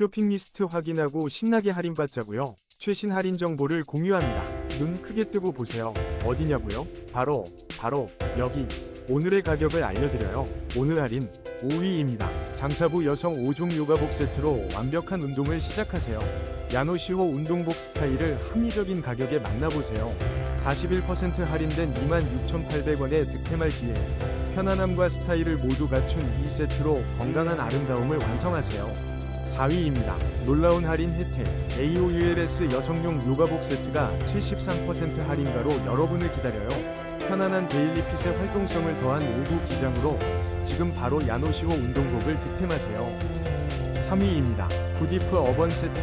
쇼핑 리스트 확인하고 신나게 할인받자고요. 최신 할인 정보를 공유합니다. 눈 크게 뜨고 보세요. 어디냐고요? 바로 바로 여기. 오늘의 가격을 알려드려요. 오늘 할인 5위입니다. 장사부 여성 5종 요가복 세트로 완벽한 운동을 시작하세요. 야노시호 운동복 스타일을 합리적인 가격에 만나보세요. 41% 할인된 26,800원의 득템할 기회. 편안함과 스타일을 모두 갖춘 이 세트로 건강한 아름다움을 완성하세요. 4위입니다. 놀라운 할인 혜택. AOULS 여성용 요가복 세트가 73% 할인가로 여러분을 기다려요. 편안한 데일리핏의 활동성을 더한 오구 기장으로 지금 바로 야노시호 운동복을 득템하세요. 3위입니다. 구디프 어번 세트.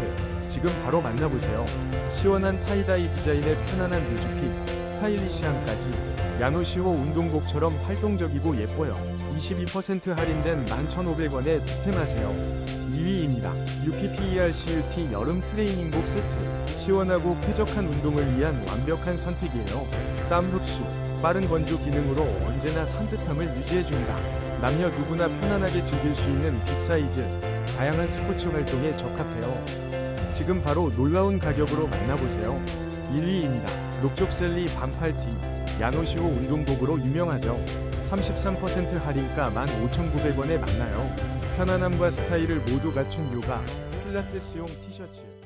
지금 바로 만나보세요. 시원한 타이다이 디자인의 편안한 뮤즈핏, 스타일리시함까지 야노시호 운동복처럼 활동적이고 예뻐요. 22% 할인된 11,500원에 득템하세요. 2위입니다. UPPERCUT 여름 트레이닝복 세트. 시원하고 쾌적한 운동을 위한 완벽한 선택이에요. 땀 흡수, 빠른 건조 기능으로 언제나 산뜻함을 유지해준다. 남녀 누구나 편안하게 즐길 수 있는 빅 사이즈, 다양한 스포츠 활동에 적합해요. 지금 바로 놀라운 가격으로 만나보세요. 1위입니다. 녹족셀리 반팔티. 야노시호 운동복으로 유명하죠. 33% 할인가 15,900원에 만나요. 편안함과 스타일을 모두 갖춘 요가, 필라테스용 티셔츠.